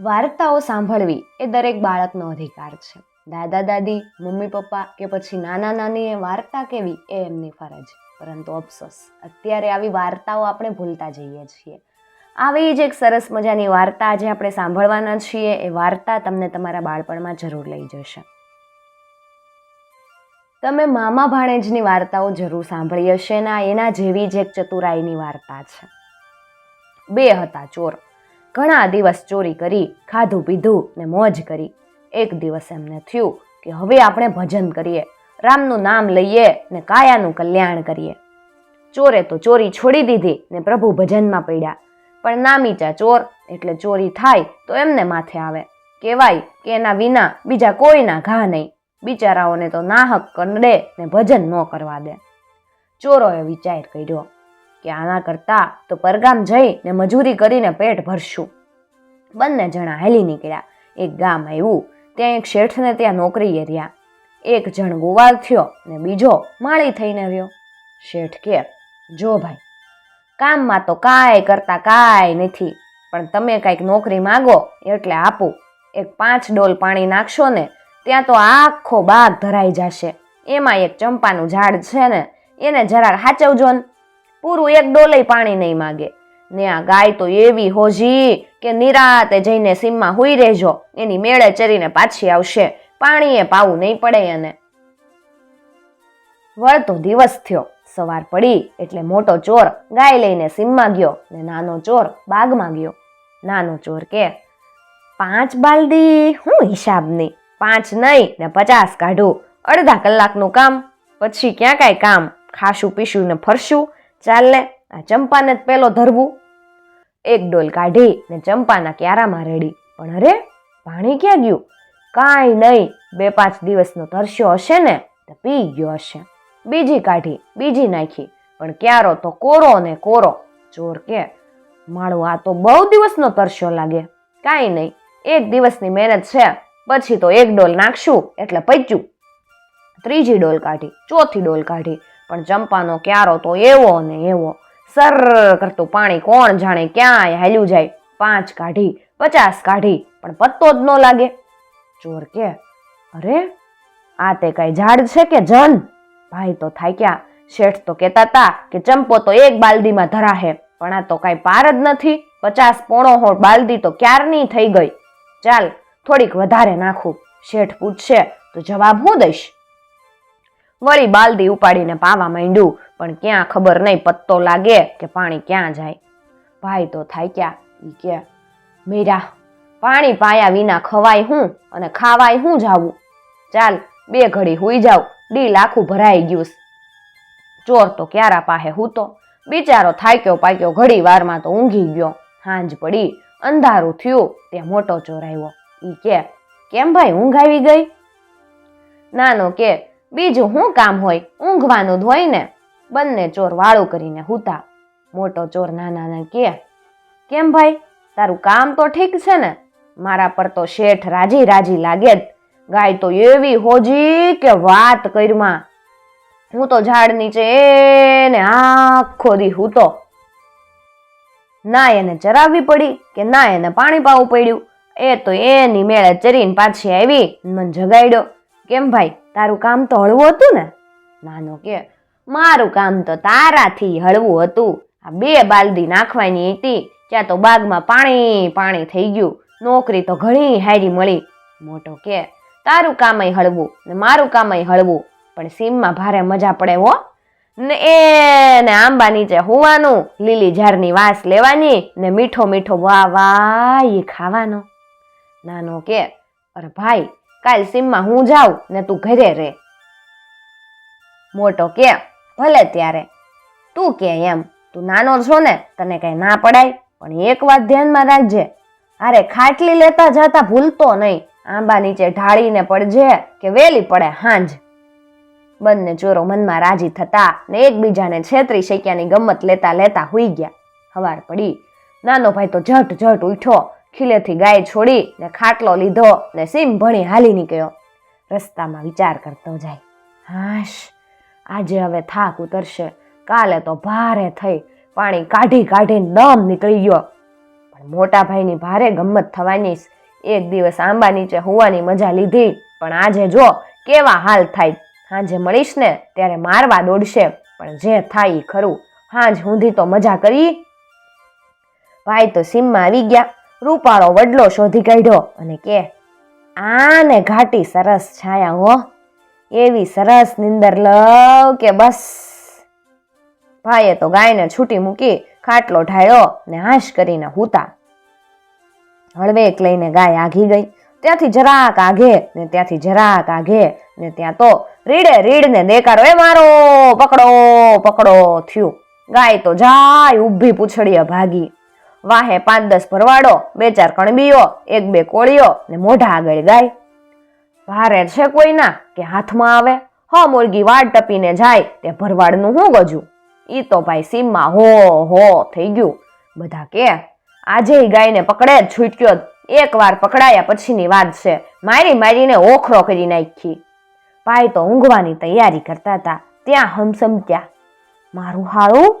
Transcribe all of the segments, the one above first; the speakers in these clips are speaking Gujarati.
વાર્તાઓ સાંભળવી એ દરેક બાળકનો અધિકાર છે. દાદા, દાદી, મમ્મી, પપ્પા કે પછી નાના, નાનીએ વાર્તા કેવી એ એમની ફરજ. પરંતુ અફસોસ, અત્યારે આવી વાર્તાઓ આપણે ભૂલતા જઈએ છીએ. આવી જ એક સરસ મજાની વાર્તા આજે આપણે સાંભળવાના છીએ. એ વાર્તા તમને તમારા બાળપણમાં જરૂર લઈ જશે. તમે મામા ભાણેજની વાર્તાઓ જરૂર સાંભળી હશે ના એના જેવી જ એક ચતુરાઈની વાર્તા છે. બે હતા ચોર. ઘણા દિવસ ચોરી કરી, ખાધું પીધું ને મોજ કરી. એક દિવસ એમને થયું કે હવે આપણે ભજન કરીએ, રામનું નામ લઈએ ને કાયાનું કલ્યાણ કરીએ. ચોરે તો ચોરી છોડી દીધી ને પ્રભુ ભજનમાં પડ્યા. પણ નામીચા ચોર એટલે ચોરી થાય તો એમને માથે આવે. કહેવાય કે એના વિના બીજા કોઈના ઘા નહીં. બિચારાઓને તો નાહક કંડે ને ભજન ન કરવા દે. ચોરોએ વિચાર કર્યો કે આના કરતાં તો પરગામ જઈ ને મજૂરી કરીને પેટ ભરશું. બંને જણા હેલી નીકળ્યા. એક ગામ આવ્યું, ત્યાં એક શેઠને ત્યાં નોકરીએ રહ્યા. એક જણ ગોવાળ થયો ને બીજો માળી થઈને રહ્યો શેઠ કે, જો ભાઈ, કામમાં તો કાંઈ કરતા કાંઈ નથી, પણ તમે કાંઈક નોકરી માગો એટલે આપું. એક પાંચ ડોલ પાણી નાખશો ને, ત્યાં તો આખો બાગ ધરાઈ જશે. એમાં એક ચંપાનું ઝાડ છે ને, એને જરાક હાચવજો ને. પૂરું એક ડોલય પાણી નહીં માગે. ને આ ગાય તો એવી હોજી કે નિરાતે જઈને સીમમાં હુઈ રહેજો. એની મેળે ચરીને પાછી આવશે. પાણીએ પાવું નહીં પડે એને. વળતો દિવસ થયો. સવાર પડી એટલે મોટો ચોર ગાય લઈને સીમમાં ગયો ને નાનો ચોર બાગમાં ગયો. નાનો ચોર કે, પાંચ બાલદી? હું હિસાબની પાંચ નહીં ને પચાસ કાઢું. અડધા કલાકનું કામ. પછી ક્યાં કાંઈ કામ? ખાશું, પીશું ને ફરશું. ચાલ લે આ ચંપાને જ પેલો ધરવું. એક ડોલ કાઢી ને ચંપાના ક્યારામાં રેડી. પણ અરે, પાણી ક્યાં ગયું? કાંઈ નહીં, બે પાંચ દિવસનો તરસ્યો હશે ને, તો પી ગયો હશે. બીજી કાઢી, બીજી નાખી, પણ ક્યારો તો કોરો ને કોરો. ચોર કે, માળું, આ તો બહુ દિવસનો તરસ્યો લાગે. કાંઈ નહીં, એક દિવસની મહેનત છે, પછી તો એક ડોલ નાખશું, એટલે પચ્યું. ત્રીજી ડોલ કાઢી, ચોથી ડોલ કાઢી પણ ચંપાનો ક્યારો તો એવો ને એવો. સર કરતું પાણી કોણ જાણે ક્યાંય હાલ્યું જાય? પાંચ કાઢી, પચાસ કાઢી, પણ પત્તો જ ન લાગે. ચોર કે, અરે, આ તે કઈ ઝાડ છે કે જન? ભાઈ તો થાક્યા શેઠ તો કહેતા હતા કે ચંપો તો એક બાલદીમાં ધરાહે, પણ આ તો કાંઈ પાર જ નથી. પચાસ પોણો હો બાલદી તો ક્યારની થઈ ગઈ? ચાલ, થોડીક વધારે નાખું. શેઠ પૂછશે, તો જવાબ હું દઈશ? વળી બાલદી ઉપાડીને પાવા માંડ્યું. પણ ક્યાં ખબર નહીં, પત્તો લાગે કે પાણી ક્યાં જાય. ભાઈ તો થાક્યા ઈ કે, મીરા, પાણી પાયા વિના ખવાય હું અને ખાવાય હું જાવું ચાલ, બે ઘડી હુઈ જાવ ડીલ આખું ભરાઈ ગયું ચોર તો ક્યારા પાહે હૂતો. બિચારો થાક્યો પાક્યો ઘડી વારમાં તો ઊંઘી ગયો. હાંજ પડી, અંધારું થયું, તે મોટો ચોર આવ્યો. ઈ કે, કેમ ભાઈ ઊંઘ આવી ગઈ? નાનો કે બીજું શું કામ હોય, ઊંઘવાનું જ ને બંને ચોર વાળું કરીને હૂતા. મોટો ચોર નાનાને કે, કેમ ભાઈ, તારું કામ તો ઠીક છે ને? મારા પર તો શેઠ રાજી રાજી લાગે જ. ગાય તો એવી હોજી કે વાત કરમાં. હું તો ઝાડ નીચે એને આખો દી હૂતો. ના એને ચરાવવી પડી કે ના એને પાણી પાવું પડ્યું. એ તો એની મેળે ચરીને પાછી આવી મને જગાડ્યો. કેમ ભાઈ તારું કામ તો હળવું હતું ને? નાનો કે, મારું કામ તો તારાથી હળવું હતું. આ બે બાલદી નાખવાની હતી, ત્યાં તો બાગમાં પાણી પાણી થઈ ગયું. નોકરી તો ઘણી હારી મળી. મોટો કે, તારું કામય હળવું ને મારું કામય હળવું, પણ સીમમાં ભારે મજા પડે હો. ને એ ને આંબા નીચે હોવાનું, લીલી ઝાડની વાસ લેવાની ને મીઠો મીઠો વાહ વાહ એ ખાવાનો. નાનો કે, અરે ભાઈ કાલ સીમમાં હું જાઉં ને તું ઘરે રે મોટો કે, ભલે ત્યારે. તું કે એમ, તું નાનો છો ને, તને કઈ ના પડાય, પણ એક વાત ધ્યાનમાં રાખજે. અરે ખાટલી લેતા જતા ભૂલતો નહીં. આંબા નીચે ઢાળીને પડજે કે વેલી પડે હાંજ. બંને ચોરો મનમાં રાજી થતા ને એકબીજાને છેતરી શક્યાની ગમત લેતા લેતા હુઈ ગયા. હવાર પડી. નાનો ભાઈ તો ઝટ ઝટ ઉઠ્યો. ખીલેથી ગાય છોડી ને ખાટલો લીધો ને સીમ ભણી હાલી નીકળ્યો. રસ્તામાં વિચાર કરતો જાય, હાશ, આજે હવે થાક ઉતરશે. કાલે તો ભારે થઈ, પાણી કાઢી કાઢીને દમ નીકળી ગયો. પણ મોટા ભાઈની ભારે ગમત થવાની એક દિવસ આંબા નીચે હોવાની મજા લીધી. પણ આજે જો કેવા હાલ થાય? સાંજે મળીશ ને ત્યારે મારવા દોડશે. પણ જે થાય એ ખરું. હાંજ ઊંધી તો મજા કરી. ભાઈ તો સીમમાં આવી ગયા. રૂપાળો વડલો શોધી કાઢ્યો અને કે, આને ઘાટી સરસ છાયા હો. એવી સરસ નિંદર લવ કે બસ. ભાઈએ તો ગાયને છૂટી મૂકી ખાટલો ઢાળ્યો ને હાશ કરીને હૂતા. હળવેક લઈને ગાય આઘી ગઈ. ત્યાંથી જરાક આઘે ને ત્યાંથી જરાક આઘે ને ત્યાં તો રીડે રીડ ને દેકારો એ મારો, પકડો પકડો, થયું. ગાય તો જાય ઊભી પૂછડીએ ભાગી. વાહે પાંચ દસ ભરવાડો, બે ચાર કણબીઓ, એક બે કોળીઓ ને મોઢા આગળ ગાય. ભારે છે કોઈના કે હાથમાં આવે. હ મુરગી વાડ ટપીને જાય, તે ભરવાડનું શું ગજું? ઈ તો ભાઈ સીમમાં હો હો થઈ ગયું. બધા કે, આજે ગાયને પકડે જ છૂટક્યો એક વાર પકડાયા પછીની વાત છે. મારી મારીને ઓખરો કરી નાખી. ભાઈ તો ઊંઘવાની તૈયારી કરતા હતા ત્યાં હમસમત્યા મારું હાળું?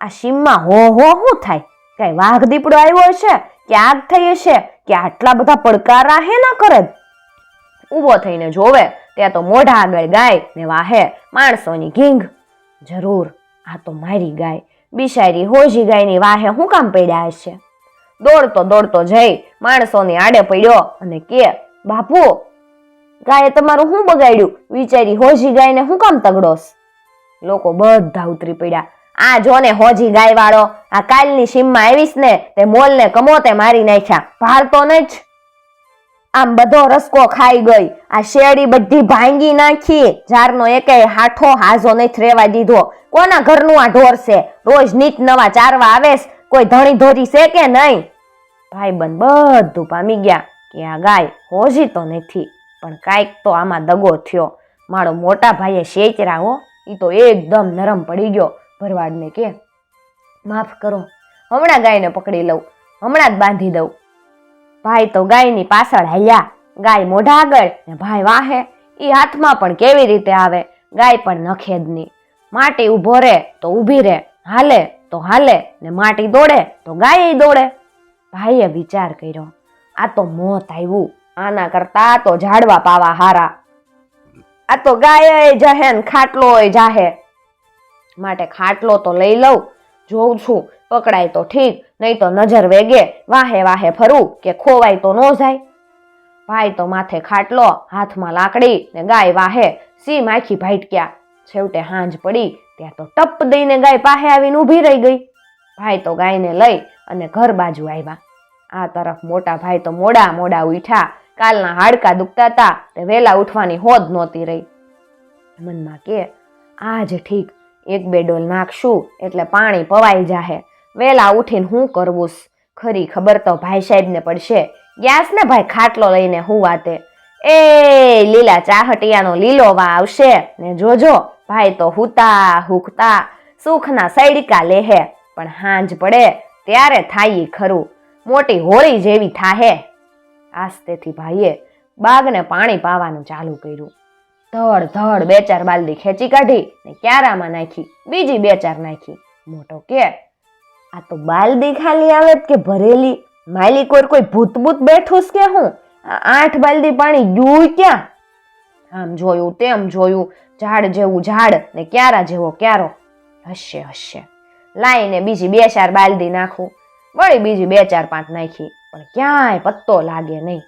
આ સીમમાં હો હો શું થાય? કઈ વાઘ દીપડો આવ્યો હશે કે આગ થઈ હશે, કે આટલા બધા પડકારા હે ના કરે ઊભો થઈને જોવે, ત્યાં તો મોઢા આગળ ગાય ને વાહે માણસોની ઘીંગ. જરૂર, આ તો મારી ગાય. બિશારી હોજી ગાયની વાહે હું કામ પડ્યા હશે? દોડતો દોડતો જઈ માણસોની આડે પડ્યો અને કે, બાપુ, ગાયે તમારું શું બગાડ્યું? વિચારી હોજી ગાયને હું કામ તગડોસ લોકો બધા ઉતરી પડ્યા. આ જો ને હોજી ગાય વાળો આ કાલની સીમમાં આવીશ ને તે મોલને કમોતે મારી નાખ્યા. ભારતો ને જ. આમ બધો રસકો ખાઈ ગઈ. આ શેરડી બધી ભાંગી નાખી ઝારનો એકેય હાઠો હાજો નહીં રેવા દીધો. કોના ઘરનું આ ઢોર છે? રોજ નીત નવા ચારવા આવેસ કોઈ ધણી ધોરી છે કે નહીં? ભાઈબંધ બધું પામી ગયા કે આ ગાય હોજી તો નથી, પણ કાંઈક તો આમાં દગો થયો. મારો મોટા ભાઈએ શેચરા હો એ તો એકદમ નરમ પડી ગયો. ભરવાડને કે, માફ કરો, હમણાં ગાયને પકડી લઉં, હમણાં જ બાંધી દઉં. ભાઈ તો ગાયની પાછળ હૈયા, ગાય મોઢા આગળ ને ભાઈ વાહે એ હાથમાં પણ કેવી રીતે આવે, ગાય પણ નખે નહીં. માટી ઊભો રહે તો ઊભી રહે, હાલે તો હાલે ને માટી દોડે તો ગાય દોડે. ભાઈએ વિચાર કર્યો, આ તો મોત આવ્યું, આના કરતા તો ઝાડવા પાવા હારા. આ તો ગાય જહે ને ખાટલો જાહે માટે ખાટલો તો લઈ લઉં, જોઉં છું, પકડાય તો ઠીક, નહીં તો નજર વેગે, વાહે વાહે ફરું, કે ખોવાય તો ન જાય. ભાઈ તો માથે ખાટલો, હાથમાં લાકડી, ને ગાય વાહે સી માખી ભાઈટક્યા. છેવટે હાંજ પડી, ત્યાં તો ટપ દઈને ગાય પાસે આવીને ઊભી રહી ગઈ. ભાઈ તો ગાયને લઈ અને ઘર બાજુ આવ્યા. આ તરફ મોટા ભાઈ તો મોડા મોડા ઉઠ્યા. કાલના હાડકા દુખતા હતા, તે વહેલા ઉઠવાની હોદ નહોતી રહી. મનમાં કે આજ ઠીક એક બે ડોલ નાખશું એટલે પાણી પવાઈ જાહે. વહેલા ઉઠીને હું કરવું ખરી ખબર તો ભાઈ સાહેબને પડશે. ગેસ ને ભાઈ ખાટલો લઈને હું વાતે. એ લીલા ચાહટિયાનો લીલો વા આવશે. ને જોજો, ભાઈ તો હુતા હુકતા સુખના સૈડિકા લેહે, પણ હાંજ પડે ત્યારે થાય ખરું. મોટી હોળી જેવી થાહે. આસ્તેથી ભાઈએ બાગને પાણી પાવાનું ચાલુ કર્યું. ધડ ધડ બે ચાર બાલદી ખેંચી કાઢી ને ક્યારામાં નાખી, બીજી બે ચાર નાખી. મોટો કે, આ તો બાલદી ખાલી આવે કે ભરેલી? માલી કોઈ કોઈ ભૂત ભૂત બેઠું કે હું? આઠ બાલદી પાણી ગયું ક્યાં? આમ જોયું, તેમ જોયું, ઝાડ જેવું ઝાડ ને ક્યારા જેવો ક્યારો. હશે હશે. લાઈને બીજી બે ચાર બાલદી નાખું. વળી બીજી બે ચાર પાંચ નાખી, પણ ક્યાંય પત્તો લાગે નહીં.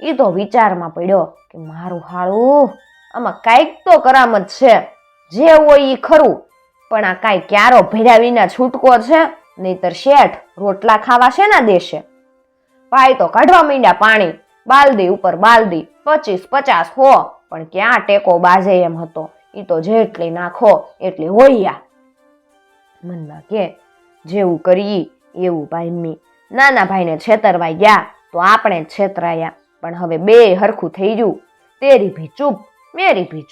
એ તો વિચારમાં પડ્યો કે મારું હાળું આમાં કાંઈક તો કરામત છે. જે હોય એ ખરું, પણ આ કાંઈ ક્યારો ભર્યા વિના છૂટકો છે, નહીતર શેઠ રોટલા ખાવા શેના દેશે? ભાઈ તો કાઢવા માંડ્યા પાણી, બાલદી ઉપર બાલદી, પચીસ પચાસ હો, પણ ક્યાં ટેકો બાજે એમ હતો? એ તો જેટલી નાખો એટલી હોયા મનમાં કે, જેવું કરી એવું ભાઈ નાના ભાઈને છેતરવાઈ ગયા તો આપણે છેતરાયા. પણ હવે બે હરખું થઈ ગયું. તેરી ભી ચૂપ મેરી ભી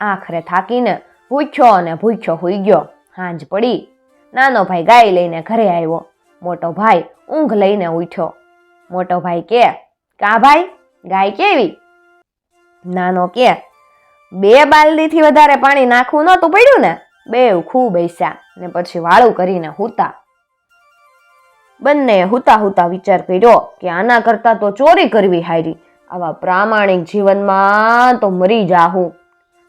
આખરે થાકીને ભૂખ્યો અને ભૂખ્યો હોઈ ગયો. હાંજ પડી. નાનો ભાઈ ગાય લઈને ઘરે આવ્યો. મોટો ભાઈ ઊંઘ લઈને ઉઠ્યો. મોટો ભાઈ કે, કા ભાઈ? ગાય કેવી? નાનો કે, બે બાલદીથી વધારે પાણી નાખવું નહોતું પડ્યું ને? બે ખૂબ બેસ્યા ને પછી વાળું કરીને હૂતા. બંને હુતા હુતા વિચાર કર્યો કે આના કરતાં તો ચોરી કરવી હારી. આવા પ્રામાણિક જીવનમાં તો મરી જાહું.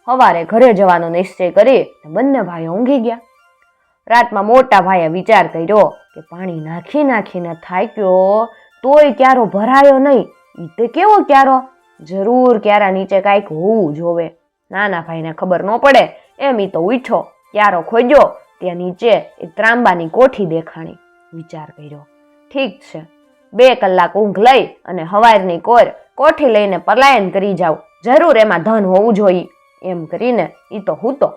સવારે ઘરે જવાનો નિશ્ચય કરી બંને ભાઈઓ ઊંઘી ગયા. રાતમાં મોટા ભાઈએ વિચાર કર્યો કે પાણી નાખી નાખીને થાક્યો તોય ક્યારો ભરાયો નહીં. એ તે કેવો ક્યારો? જરૂર ક્યારા નીચે કાંઈક હોવું જોવે. નાના ભાઈને ખબર ન પડે. એમ ઈ તો ઉઠ્યો ક્યારો ખોજ્યો ત્યાં નીચે એ ત્રાંબાની કોઠી દેખાણી. વિચાર કર્યો. ઠીક છે. બે કલાક ઊંઘ લઈ અને હવારની કોર કોઠી લઈને પલાયન કરી જાવ જરૂર એમાં ધન હોવું જોઈએ. એમ કરીને એ તો હું તો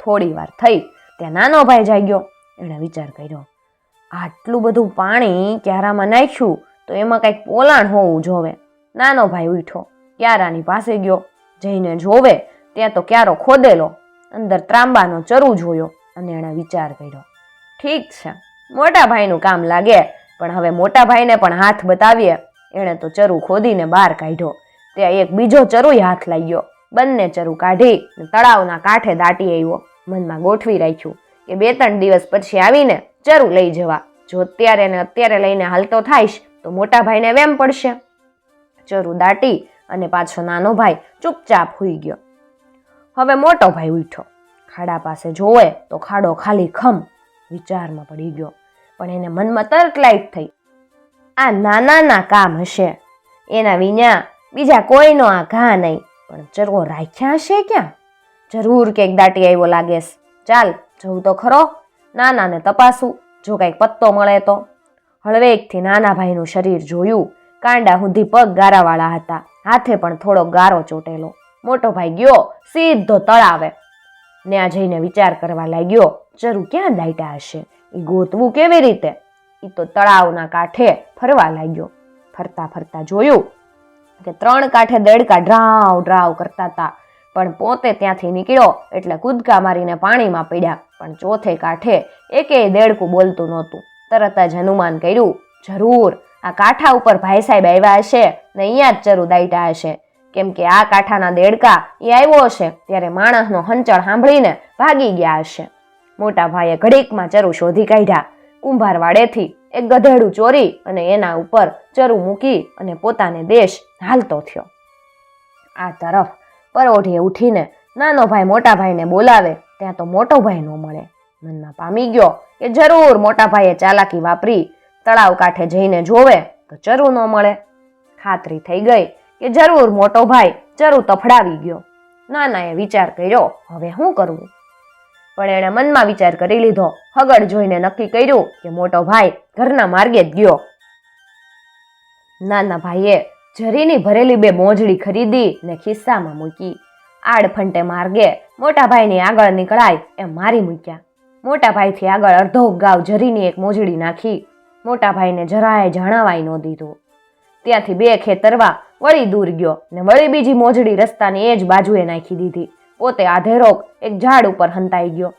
થોડી વાર થઈ, ત્યાં નાનો ભાઈ જાગ્યો. એણે વિચાર કર્યો, આટલું બધું પાણી ક્યારામાં નાખ્યું તો એમાં કંઈક પોલાણ હોવું જોવે. નાનો ભાઈ ઉઠ્યો, ક્યારાની પાસે ગયો. જઈને જોવે, ત્યાં તો ક્યારો ખોદેલો. અંદર ત્રાંબાનો ચરુ જોયો અને એણે વિચાર કર્યો, ઠીક છે, મોટા ભાઈનું કામ લાગે, પણ હવે મોટા ભાઈને પણ હાથ બતાવીએ. એણે તો ચરુ ખોદીને બહાર કાઢ્યો. ત્યાં એક બીજો ચરુય હાથ લાગ્યો. બંને ચરુ કાઢી તળાવના કાંઠે દાટી આવ્યો. મનમાં ગોઠવી રાખ્યું કે બે ત્રણ દિવસ પછી આવીને ચરુ લઈ જવા. જો અત્યારે ને અત્યારે લઈને હાલતો થાઈશ, તો મોટા ભાઈને વેમ પડશે. ચરુ દાટી અને પાછો નાનો ભાઈ ચૂપચાપ હોઈ ગયો. હવે મોટો ભાઈ ઉઠ્યો. ખાડા પાસે જોવે તો ખાડો ખાલી ખમ વિચારમાં પડી ગયો. પણ એને મનમાં તર્ક લાઈટ થઈ. આ નાનાના કામ હશે. એના વિના બીજા કોઈનો આ ઘા નહીં. પણ ચરવો રાખ્યા હશે ક્યાં? જરૂર કંઈક દાટી આવ્યો લાગેશ ચાલ, જવું તો ખરો. નાનાને તપાસું. જો કાંઈક પત્તો મળે તો. હળવેકથી નાના ભાઈનું શરીર જોયું. કાંડા સુધી પગ ગારાવાળા હતા. હાથે પણ થોડો ગારો ચોટેલો. મોટો ભાઈ ગયો. સીધો તળાવે. ત્યાં જઈને વિચાર કરવા લાગ્યો ચરુ ક્યાં દાઈટા હશે? એ ગોતવું કેવી રીતે? એ તો તળાવના કાંઠે ફરવા લાગ્યો. ફરતા ફરતા જોયું કે ત્રણ કાંઠે દેડકા ડ્રાવ ડ્રાવ કરતા હતા પણ પોતે ત્યાંથી નીકળ્યો એટલે કૂદકા મારીને પાણીમાં પડ્યા. પણ ચોથે કાંઠે એકેય દેડકું બોલતું નહોતું. તરત જ હનુમાન કર્યું, જરૂર, આ કાંઠા ઉપર ભાઈ સાહેબ આવ્યા હશે ને અહીંયા જ ચરુ દાઈટા હશે. કેમ કે આ કાંઠાના દેડકા એ આવ્યો હશે ત્યારે માણસનો હંચળ સાંભળીને ભાગી ગયા હશે. મોટા ભાઈએ ઘડીકમાં ચરુ શોધી કાઢ્યા. કુંભારવાડેથી એક ગધેડું ચોરી અને એના ઉપર ચરુ મૂકી અને પોતાને દેશ હાલતો થયો. આ તરફ પરોઢીએ ઉઠીને નાનો ભાઈ મોટા ભાઈને બોલાવે, ત્યાં તો મોટો ભાઈ ન મળે. મનમાં પામી ગયો કે જરૂર મોટા ભાઈએ ચાલાકી વાપરી, તળાવ કાંઠે જઈને જોવે તો ચરુ ન મળે. ખાતરી થઈ ગઈ કે જરૂર મોટો ભાઈ ચરુ તફડાવી ગયો. નાનાએ વિચાર કર્યો, હવે શું કરવું પણ એણે મનમાં વિચાર કરી લીધો, હગડ જોઈને નક્કી કર્યું કે મોટો ભાઈ ઘરના માર્ગે જ ગયો. નાના ભાઈએ જરીની ભરેલી બે મોજડી ખરીદી ને ખિસ્સામાં મૂકી. આડફંટે માર્ગે મોટાભાઈની આગળ નીકળાય એમ મારી મૂક્યા. મોટાભાઈથી આગળ અડધો ગાવ જરીની એક મોજડી નાખી. મોટાભાઈને જરાય જણાવાય ન દીધું. ત્યાંથી બે ખેતરવા વળી દૂર ગયો ને વળી બીજી મોજડી રસ્તાની એ જ બાજુએ નાખી દીધી. પોતે આધેરોક એક ઝાડ ઉપર હંતાઈ ગયો.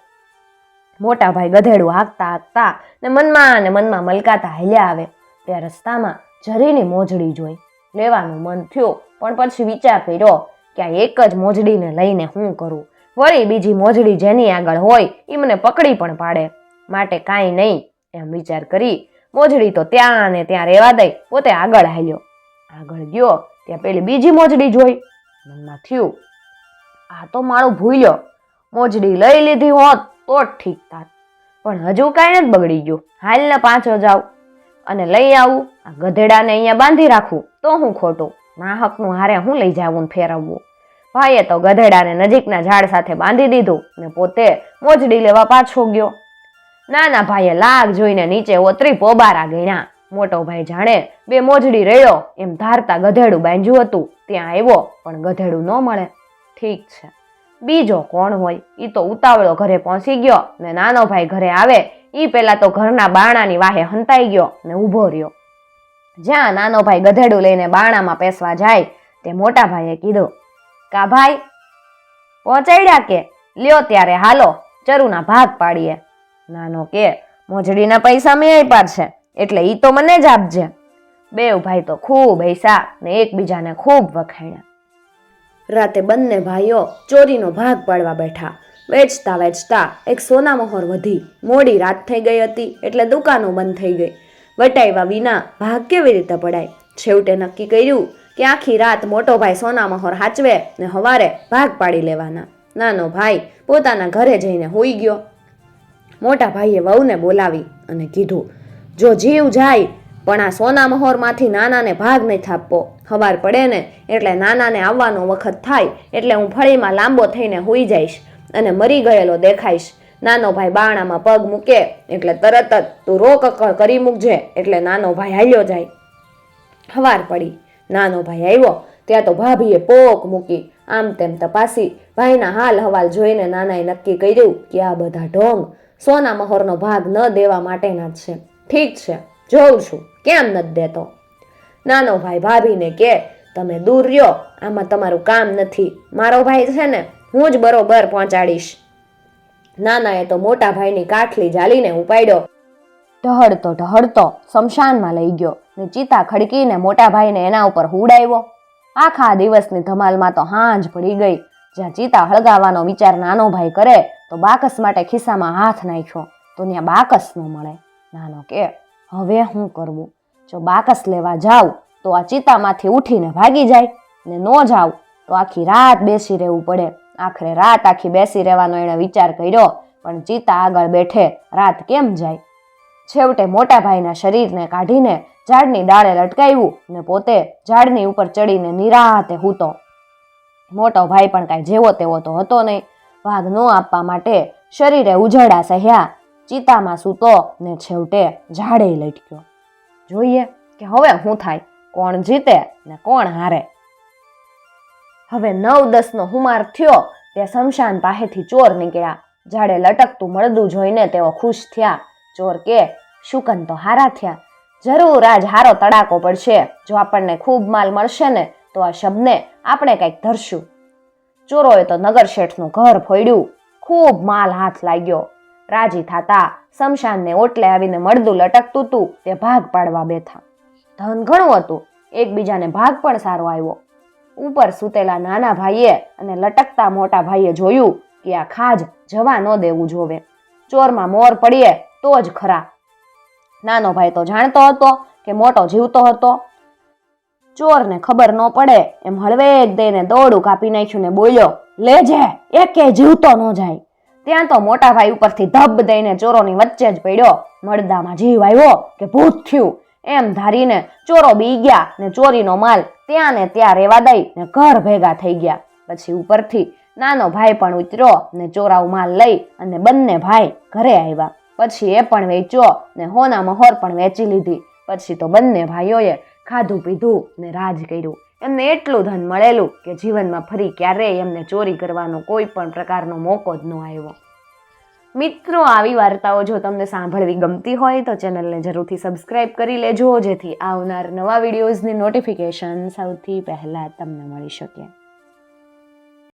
મોટા ભાઈ ગધેડું હાંકતા હાંકતા ને મનમાં ને મનમાં મલકાતા હાલ્યા આવે. ત્યાં રસ્તામાં જરીની મોજડી જોઈ. લેવાનું મન થયું, પણ પછી વિચાર કર્યો કે આ એક જ મોજડીને લઈને હું કરું? વળી બીજી મોજડી જેની આગળ હોય એ મને પકડી પણ પાડે. માટે કાંઈ નહીં, એમ વિચાર કરી મોજડી તો ત્યાં ને ત્યાં રહેવા દઈ, પોતે આગળ હાલ્યો. આગળ ગયો, ત્યાં પેલી બીજી મોજડી જોઈ. મનમાં થયું, આ તો મારું ભૂલ્યો. મોજડી લઈ લીધી હોત તો જ ઠીક થાત પણ હજુ કાંઈ જ બગડી ગયું. હાલને પાછો જાઉં અને લઈ આવું, આ ગધેડાને અહીંયા બાંધી રાખું, તો હું ખોટું. નાહકનું હારે હું લઈ જાવું ફેરવવું. ભાઈએ તો ગધેડાને નજીકના ઝાડ સાથે બાંધી દીધું ને પોતે મોજડી લેવા પાછો ગયો. નાના ભાઈએ લાગ જોઈને નીચે ઓતરી પોબારા ગણ્યા મોટો ભાઈ જાણે બે મોજડી રહ્યો એમ ધારતા ગધેડું બાંધ્યું હતું. ત્યાં આવ્યો, પણ ગધેડું ન મળે. ઠીક છે. બીજો કોણ હોય? એ તો ઉતાવળો ઘરે પહોંચી ગયો ને નાનો ભાઈ ઘરે આવે એ પહેલાં તો ઘરના બાણાની વાહે હંતાઈ ગયો ને ઊભો રહ્યો. જ્યાં નાનો ભાઈ ગધેડું લઈને બાણામાં પેસવા જાય, તે મોટા ભાઈએ કીધું, કા ભાઈ, પહોંચાડ્યા કે? લ્યો ત્યારે હાલો, ચરુના ભાગ પાડીએ. નાનો કે, મોજડીના પૈસા મેં આપ્યા છે, એટલે એ તો મને જ આપજે. બેવ ભાઈ તો ખૂબ હૈસા ને એકબીજાને ખૂબ વખાણ્યા. રાતે બંને ભાઈઓ ચોરીનો ભાગ પાડવા બેઠા. વેચતા વેચતા એક સોના મહોર વધી. મોડી રાત થઈ ગઈ હતી એટલે દુકાનો બંધ થઈ ગઈ. વટાવ્યા વિના ભાગ કેવી રીતે પડાય? છેવટે નક્કી કર્યું કે આખી રાત મોટો ભાઈ સોના મહોર હાચવે ને હવારે ભાગ પાડી લેવાના. નાનો ભાઈ પોતાના ઘરે જઈને હોઈ ગયો. મોટા ભાઈએ વહુને બોલાવી અને કીધું, જો જીવ જાય પણ આ સોના મહોરમાંથી નાનાને ભાગ નહીં થાપવો હવાર પડે ને એટલે નાનાને આવવાનો વખત થાય એટલે હું ફળીમાં લાંબો થઈને હોઈ જઈશ અને મરી ગયેલો દેખાઈશ. નાનો ભાઈ બાણામાં પગ મૂકે એટલે તરત જ તું રોકકળ કરી મૂકજે એટલે નાનો ભાઈ હાલ્યો જાય. હવાર પડી. નાનો ભાઈ આવ્યો. ત્યાં તો ભાભીએ પોક મૂકી. આમ તેમ તપાસી. ભાઈના હાલ હવાલ જોઈને નાનાએ નક્કી કર્યું કે આ બધા ઢોંગ સોના મહોરનો ભાગ ન દેવા માટેના જ છે. ઠીક છે. જોઉં છું. કેમ નથી દેતો? નાનો ભાઈ ભાભીને કે, તમે દૂર રહ્યો. આમાં તમારું કામ નથી. મારો ભાઈ છે ને, હું જ બરોબર પહોંચાડીશ. નાનાએ તો મોટા ભાઈની કાઠલી જાલીને ઉપાડ્યો. ઢહડતો ઢહડતો શમશાનમાં લઈ ગયો ને ચિતા ખડકીને મોટા ભાઈને એના ઉપર હુડાવ્યો આખા દિવસની ધમાલમાં તો હાંજ પડી ગઈ. જ્યાં ચિતા હળગાવવાનો વિચાર નાનો ભાઈ કરે, તો બાકસ માટે ખિસ્સામાં હાથ નાખ્યો. તો ત્યાં બાકસ ન મળે. નાનો કે હવે શું કરવું? જો બાકસ લેવા જાવ તો આ ચિતામાંથી ઉઠીને ભાગી જાય ને ન જાવ તો આખી રાત બેસી રહેવું પડે. આખરે રાત આખી બેસી રહેવાનો એણે વિચાર કર્યો, પણ ચિતા આગળ બેઠે રાત કેમ જાય? છેવટે મોટા ભાઈના શરીરને કાઢીને ઝાડની ડાળે લટકાવ્યું ને પોતે ઝાડની ઉપર ચડીને નિરાતે હૂતો. મોટો ભાઈ પણ કાંઈ જેવો તેવો તો હતો નહીં. ભાગ ન આપવા માટે શરીરે ઉજળા સહ્યા. ચિતામાં સૂતો ને છેવટે ઝાડે લટક્યો. જોઈએ કે હવે શું થાય, કોણ જીતે ને કોણ હારે? હવે નવ દસનો હુમાર થયો, તે શમશાન પાસેથી ચોર નીકળ્યા. ઝાડે લટકતું મળદું જોઈને તેઓ ખુશ થયા. ચોર કે, શુકન તો હારા થયા. જરૂર આજ હારો તડાકો પડશે. જો આપણને ખૂબ માલ મળશે ને, તો આ શબને આપણે કંઈક ધરશું. ચોરોએ તો નગર શેઠનું ઘર ફોડ્યું. ખૂબ માલ હાથ લાગ્યો. રાજી થતા શમશાનને ઓટલે આવીને મળદું લટકતું હતું તે ભાગ પાડવા બેઠા. ધન ઘણું હતું, એકબીજાને ભાગ પણ સારો આવ્યો. ઉપર સૂતેલા નાના ભાઈએ અને લટકતા મોટા ભાઈએ જોયું કે આ ખાજ જવા ન દેવું જોવે. ચોરમાં મોર પડીએ તો જ ખરા. નાનો ભાઈ તો જાણતો હતો કે મોટો જીવતો હતો. ચોરને ખબર ન પડે એમ હળવેક દઈને દોડું કાપી નાખ્યું ને બોલ્યો, લેજે, એકે જીવતો ન જાય. ત્યાં તો મોટા ભાઈ ઉપરથી ધબ દઈને ચોરોની વચ્ચે જ પડ્યો. મળદામાં જીવ આવ્યો કે ભૂત થયું. એમ ધારીને ચોરો બી ગયા ને ચોરીનો માલ ત્યાં ને ત્યાં રેવા દઈ ને ઘર ભેગા થઈ ગયા. પછી ઉપરથી નાનો ભાઈ પણ ઉતર્યો ને ચોરાવ માલ લઈ અને બંને ભાઈ ઘરે આવ્યા. પછી એ પણ વેચ્યો ને હોના મહોર પણ વેચી લીધી. પછી તો બંને ભાઈઓએ ખાધું પીધું ને રાજ કર્યું. એમને એટલું ધન મળેલું કે જીવનમાં ફરી ક્યારેય એમને ચોરી કરવાનો કોઈ પણ પ્રકારનો મોકો જ ન આવ્યો. મિત્રો, આવી વાર્તાઓ જો તમને સાંભળવી ગમતી હોય તો ચેનલને જરૂરથી સબસ્ક્રાઈબ કરી લેજો, જેથી આવનાર નવા વિડીયોઝની નોટિફિકેશન સૌથી પહેલાં તમને મળી શકે.